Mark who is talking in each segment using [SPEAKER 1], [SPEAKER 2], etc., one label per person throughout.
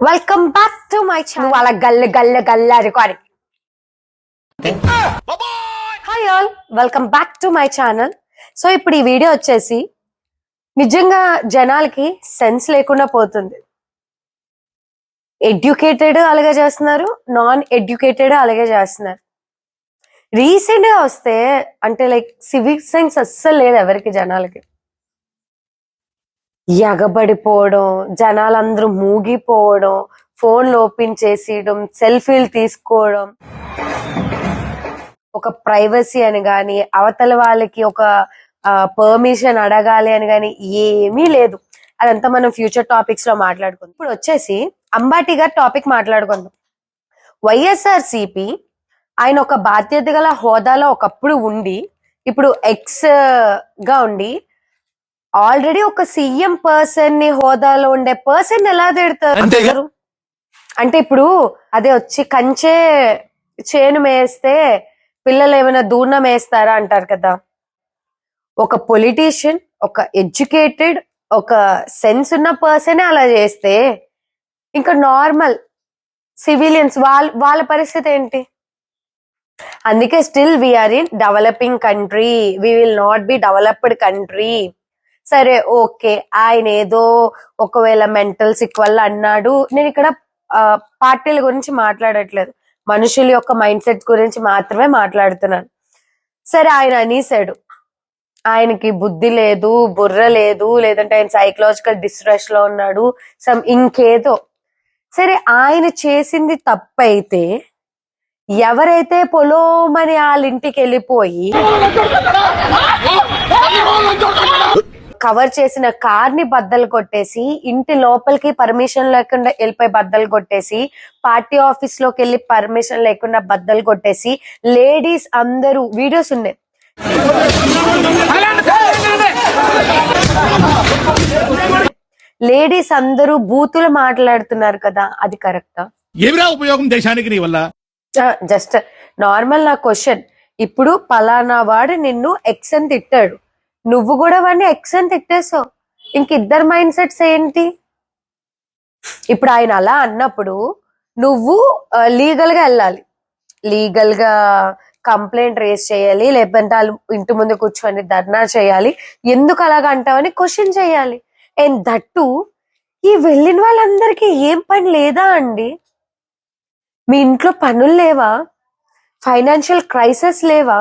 [SPEAKER 1] Welcome back to my channel అలా గల్ల గల్ల గల్ల recording hi all welcome back to my channel so ఇప్పుడు ఈ వీడియో వచ్చేసి నిజంగా జనాలకి సెన్స్ లేకుండా పోతుంది. ఎడ్యుకేటెడ్ అలాగే చేస్తున్నారు నాన్ ఎడ్యుకేటెడ్ అలాగే చేస్తున్నారు. రీసెంట్గా వస్తే అంటే లైక్ సివిక్ సైన్స్ అస్సలు లేదు ఎవరికి జనాలకి. ఎగబడిపోవడం జనాలందరూ మూగిపోవడం ఫోన్లు ఓపెన్ చేసేయడం సెల్ఫీలు తీసుకోవడం. ఒక ప్రైవసీ అని గాని అవతల వాళ్ళకి ఒక పర్మిషన్ అడగాలి అని గాని ఏమీ లేదు. అదంతా మనం ఫ్యూచర్ టాపిక్స్లో మాట్లాడుకుందాం. ఇప్పుడు వచ్చేసి అంబాటి గారి టాపిక్ మాట్లాడుకుందాం. వైఎస్ఆర్ సిపి ఆయన ఒక బాధ్యత గల హోదాలో ఒకప్పుడు ఉండి ఇప్పుడు ఎక్స్గా ఉండి ఆల్రెడీ ఒక సీఎం పర్సన్ని హోదాలో ఉండే పర్సన్ ఎలా. తిడతారు? అంటే ఇప్పుడు అదే వచ్చి కంచే చేను మేస్తే పిల్లలు ఏమైనా దూర్ణం వేస్తారా అంటారు కదా. ఒక పొలిటీషియన్ ఒక ఎడ్యుకేటెడ్ ఒక సెన్స్ ఉన్న పర్సన్ అలా చేస్తే ఇంకా నార్మల్ సివిలియన్స్ వాళ్ళ వాళ్ళ పరిస్థితి ఏంటి? అందుకే still we're in developing country we will not be developed country. సరే ఓకే. ఆయన ఏదో ఒకవేళ మెంటల్ సిక్ వల్ల అన్నాడు. నేను ఇక్కడ ఆ, పార్టీల గురించి మాట్లాడట్లేదు. మనుషుల యొక్క మైండ్ సెట్ గురించి మాత్రమే మాట్లాడుతున్నాను. సరే ఆయన అనేసాడు ఆయనకి బుద్ధి లేదు బుర్ర లేదు లేదంటే ఆయన సైకలాజికల్ డిస్ట్రెస్లో ఉన్నాడు సమ్ ఇంకేదో. సరే ఆయన చేసింది తప్పైతే ఎవరైతే పొలోమని వాళ్ళ ఇంటికి వెళ్ళిపోయి కవర్ చేసిన కార్ని బద్దలు కొట్టేసి ఇంటి లోపలికి పర్మిషన్ లేకుండా వెళ్ళిపోయి బద్దలు కొట్టేసి పార్టీ ఆఫీస్లోకి వెళ్ళి పర్మిషన్ లేకుండా బద్దలు కొట్టేసి లేడీస్ అందరూ వీడియోస్ ఉన్నాయి. లేడీస్ అందరూ బూతులు మాట్లాడుతున్నారు కదా అది కరెక్టా
[SPEAKER 2] ఏమిరా ఉపయోగం దేశానికి నీ వల్ల?
[SPEAKER 1] జస్ట్ నార్మల్ నా క్వశ్చన్ ఇప్పుడు పలానా వాడు నిన్ను ఎక్స్ అని తిట్టాడు. నువ్వు కూడా వాడిని ఎక్స్ అని తిట్టేసావు ఇంక ఇద్దరు మైండ్ సెట్స్ ఏంటి? ఇప్పుడు ఆయన అలా అన్నప్పుడు నువ్వు లీగల్గా వెళ్ళాలి. లీగల్గా కంప్లైంట్ రేస్ చేయాలి లేకపోతే వాళ్ళు ఇంటి ముందు కూర్చొని ధర్నా చేయాలి. ఎందుకు అలాగ అంటావని క్వశ్చన్ చేయాలి. అండ్ దట్టు ఈ వెళ్ళిన వాళ్ళందరికీ ఏం పని లేదా అండి? మీ ఇంట్లో పనులు లేవా? ఫైనాన్షియల్ క్రైసిస్ లేవా?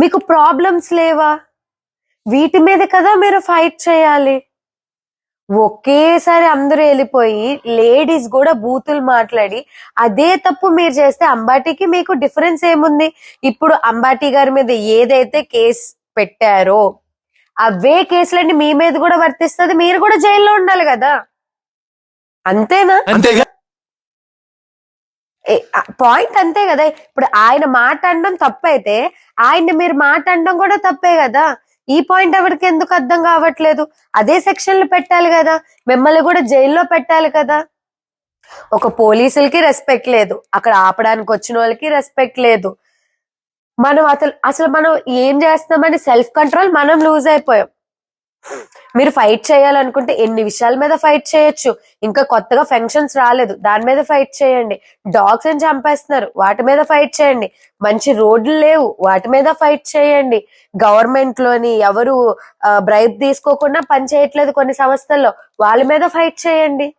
[SPEAKER 1] మీకు ప్రాబ్లమ్స్ లేవా? వీటి మీద కదా మీరు ఫైట్ చేయాలి. ఒకేసారి అందరూ వెళ్ళిపోయి లేడీస్ కూడా బూతులు మాట్లాడి అదే తప్పు మీరు చేస్తే అంబాటీకి మీకు డిఫరెన్స్ ఏముంది? ఇప్పుడు అంబాటీ గారి మీద ఏదైతే కేసు పెట్టారో అవే కేసులన్నీ మీ మీద కూడా వర్తిస్తుంది మీరు కూడా జైల్లో ఉండాలి కదా. అంతేనా? పాయింట్ అంతే కదా. ఇప్పుడు ఆయన మాట అనడం తప్పైతే ఆయన్ని మీరు మాట అనడం కూడా తప్పే కదా. ఈ పాయింట్ ఎవరికి ఎందుకు అర్థం కావట్లేదు? అదే సెక్షన్లు పెట్టాలి కదా. మిమ్మల్ని కూడా జైల్లో పెట్టాలి కదా. ఒక పోలీసులకి రెస్పెక్ట్ లేదు. అక్కడ ఆపడానికి వచ్చిన వాళ్ళకి రెస్పెక్ట్ లేదు. మనం అసలు అసలు మనం ఏం చేస్తున్నామని సెల్ఫ్ కంట్రోల్ మనం లూజ్ అయిపోయాం. మీరు ఫైట్ చేయాలనుకుంటే ఎన్ని విషయాల మీద ఫైట్ చేయొచ్చు? ఇంకా కొత్తగా ఫంక్షన్స్ రాలేదు. దాని మీద ఫైట్ చేయండి. డాగ్స్ అని చంపేస్తున్నారు. వాటి మీద ఫైట్ చేయండి. మంచి రోడ్లు లేవు. వాటి మీద ఫైట్ చేయండి. గవర్నమెంట్లోని ఎవరు బ్రైబ్ తీసుకోకుండా పని చేయట్లేదు కొన్ని సంస్థల్లో. వాళ్ళ మీద ఫైట్ చేయండి.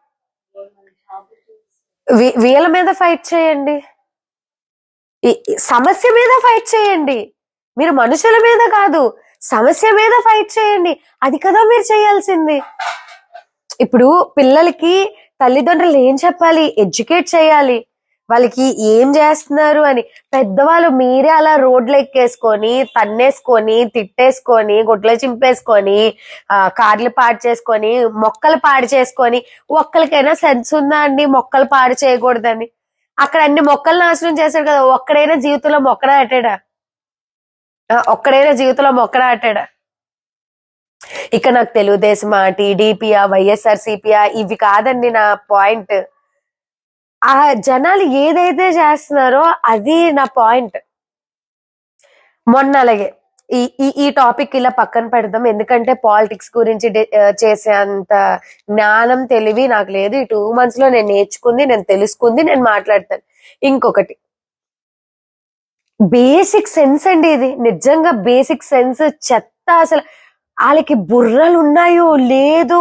[SPEAKER 1] వీ- వీళ్ళ మీద ఫైట్ చేయండి. సమస్య మీద ఫైట్ చేయండి. మీరు మనుషుల మీద కాదు. సమస్య మీద ఫైట్ చేయండి. అది కదా మీరు చేయాల్సింది. ఇప్పుడు పిల్లలకి తల్లిదండ్రులు ఏం చెప్పాలి? ఎడ్యుకేట్ చేయాలి. వాళ్ళకి ఏం చేస్తున్నారు అని. పెద్దవాళ్ళు మీరే అలా రోడ్లు ఎక్కేసుకొని తన్నేసుకొని తిట్టేసుకొని గుడ్లు చింపేసుకొని కార్లు పాడు చేసుకొని మొక్కలు పాడు చేసుకొని ఒక్కరికైనా సెన్స్ ఉందా అండి మొక్కలు పాడు చేయకూడదని? అక్కడ అన్ని మొక్కలు నాశనం చేశాడు కదా ఒక్కడైనా జీవితంలో మొక్క నాటాడా? ఒక్కడైనా జీవితంలో మొక్కడాటాడా ఇక నాకు తెలుగుదేశమా టీడీపీయా వైఎస్ఆర్ సిపిఆ ఇవి కాదండి నా పాయింట్. ఆ జనాలు ఏదైతే చేస్తున్నారో అది నా పాయింట్. మొన్న అలాగే ఈ ఈ టాపిక్ ఇలా పక్కన పెడదాం. ఎందుకంటే పాలిటిక్స్ గురించి చేసే అంత జ్ఞానం తెలివి నాకు లేదు. ఈ టూ మంత్స్లో నేను నేర్చుకుంది నేను తెలుసుకుంది నేను మాట్లాడతాను. ఇంకొకటి బేసిక్ సెన్స్ అండి ఇది. నిజంగా బేసిక్ సెన్స్ చెత్త అసలు వాళ్ళకి బుర్రలు ఉన్నాయో లేదో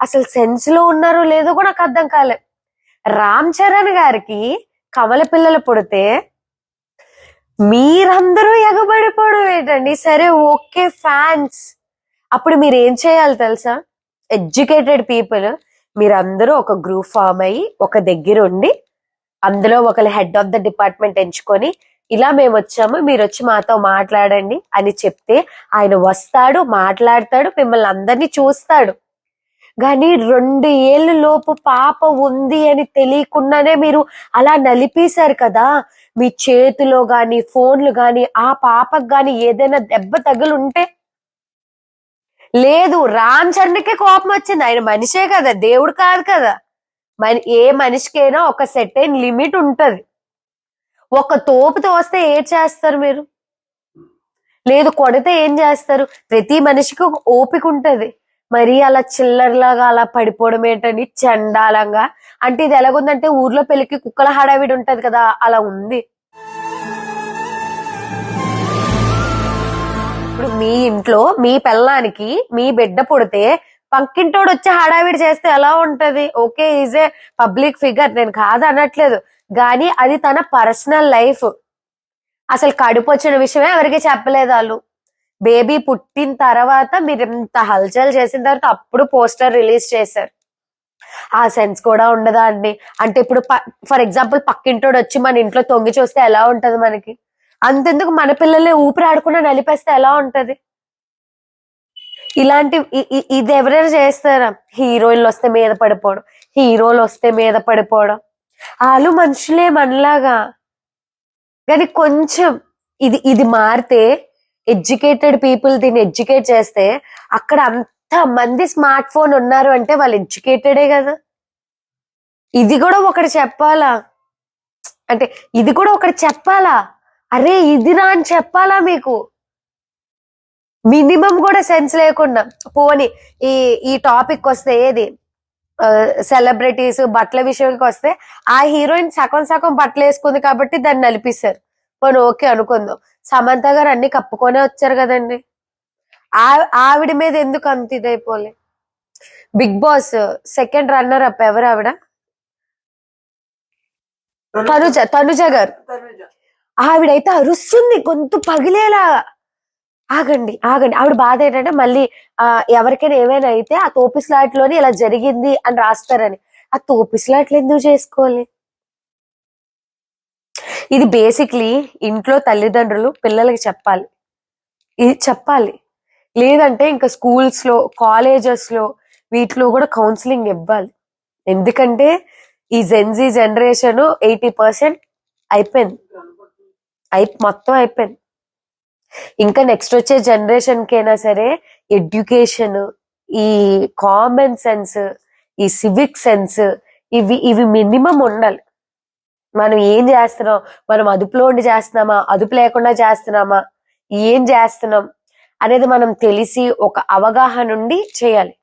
[SPEAKER 1] అసలు సెన్స్లో ఉన్నారో లేదో కూడా నాకు అర్థం కాలే. రామ్ చరణ్ గారికి కమల పిల్లలు పుడితే మీరందరూ ఎగబడిపోవడం ఏంటండి? సరే ఓకే ఫ్యాన్స్. అప్పుడు మీరు ఏం చేయాలి తెలుసా? ఎడ్యుకేటెడ్ పీపుల్ మీరందరూ ఒక గ్రూప్ ఫామ్ అయ్యి ఒక దగ్గర ఉండి అందులో ఒకరు హెడ్ ఆఫ్ ద డిపార్ట్మెంట్ ఎంచుకొని ఇలా మేము వచ్చాము మీరు వచ్చి మాతో మాట్లాడండి అని చెప్తే ఆయన వస్తాడు మాట్లాడతాడు మిమ్మల్ని అందరినీ చూస్తాడు. కానీ రెండు ఏళ్ళ లోపు పాప ఉంది అని తెలియకుండానే మీరు అలా నలిపేశారు కదా. మీ చేతిలో గాని ఫోన్లు గాని ఆ పాపకు గాని ఏదైనా దెబ్బ తగులుంటే? లేదు రామ్ చరణ్కే కోపం వచ్చింది ఆయన మనిషే కదా దేవుడు కాదు కదా. మన ఏ మనిషికైనా ఒక సెట్ అయిన లిమిట్ ఉంటది. ఒక తోపుతో వస్తే ఏం చేస్తారు మీరు? లేదు కొడితే ఏం చేస్తారు? ప్రతి మనిషికి ఒక ఓపిక ఉంటది. మరి అలా చిల్లర్లాగా అలా పడిపోవడం ఏంటని చండాలంగా. అంటే ఇది ఎలాగుందంటే ఊర్లో పెళ్ళికి కుక్కల హడావిడి ఉంటది కదా అలా ఉంది. ఇప్పుడు మీ ఇంట్లో మీ పిల్లానికి మీ బిడ్డ పుడితే పక్కింటోడు వచ్చి హడావిడి చేస్తే ఎలా ఉంటది? Okay is a public figure నేను కాదు అనట్లేదు. కానీ అది తన పర్సనల్ లైఫ్ అసలు కడుపు వచ్చిన విషయమే ఎవరికి చెప్పలేదు వాళ్ళు. బేబీ పుట్టిన తర్వాత మీరు ఇంత హల్చల్ చేసిన తర్వాత అప్పుడు పోస్టర్ రిలీజ్ చేశారు. ఆ సెన్స్ కూడా ఉండదా అండి? అంటే ఇప్పుడు ఫర్ ఎగ్జాంపుల్ పక్కింటోడు వచ్చి మన ఇంట్లో తొంగి చూస్తే ఎలా ఉంటది మనకి? అంతెందుకు? మన పిల్లల్ని ఊపిరి ఆడకుండా నలిపేస్తే ఎలా ఉంటది? ఇలాంటి ఇది ఎవరైనా చేస్తారా? హీరోయిన్లు వస్తే మీద పడిపోవడం హీరోలు వస్తే మీద పడిపోవడం. వాళ్ళు మనుషులే మనలాగా. కానీ కొంచెం ఇది ఇది మారితే ఎడ్యుకేటెడ్ పీపుల్ దీన్ని ఎడ్యుకేట్ చేస్తే అక్కడ అంత మంది స్మార్ట్ ఫోన్ ఉన్నారు అంటే వాళ్ళు ఎడ్యుకేటెడే కదా. ఇది కూడా ఒకటి చెప్పాలా? అంటే ఇది కూడా ఒకటి చెప్పాలా? అరే ఇదిరా అని చెప్పాలా మీకు? మినిమం కూడా సెన్స్ లేకుండా పోని ఈ ఈ టాపిక్ వస్తే ఏది? సెలబ్రిటీస్ బట్టల విషయానికి వస్తే ఆ హీరోయిన్ సగం సగం బట్టలు వేసుకుంది కాబట్టి దాన్ని నలిపిస్తారు పోనీ ఓకే అనుకుందాం. సమంత గారు అన్ని కప్పుకొనే వచ్చారు కదండి. ఆ- ఆవిడ మీద ఎందుకు అంత ఇదైపోలే? Big Boss second runner up ఎవరు ఆవిడ? తనుజ. తనుజ గారు. ఆవిడైతే అరుస్తుంది గొంతు పగిలేలా. ఆగండి ఆగండి. ఆవిడ బాధ ఏంటంటే మళ్ళీ ఆ ఎవరికైనా ఏమైనా అయితే ఆ తోపిస్లాట్లోనే ఇలా జరిగింది అని రాస్తారని. ఆ తోపిస్లాట్లు ఎందుకు చేసుకోవాలి? ఇది బేసిక్లీ ఇంట్లో తల్లిదండ్రులు పిల్లలకి చెప్పాలి. ఇది చెప్పాలి. లేదంటే ఇంకా స్కూల్స్లో కాలేజెస్లో వీటిలో కూడా కౌన్సిలింగ్ ఇవ్వాలి. ఎందుకంటే ఈ జెన్జీ జనరేషన్ ఎయిటీ పర్సెంట్ అయిపోయింది. అయి మొత్తం అయిపోయింది. ఇంకా నెక్స్ట్ వచ్చే జనరేషన్ కైనా సరే ఎడ్యుకేషన్ ఈ కామన్ సెన్స్ ఈ సివిక్ సెన్స్ ఇవి ఇవి మినిమం ఉండాలి. మనం ఏం చేస్తున్నాం? మనం అదుపులో ఉండి చేస్తున్నామా? అదుపు లేకుండా చేస్తున్నామా? ఏం చేస్తున్నాం? అనేది మనం తెలిసి ఒక అవగాహన ఉండి చేయాలి.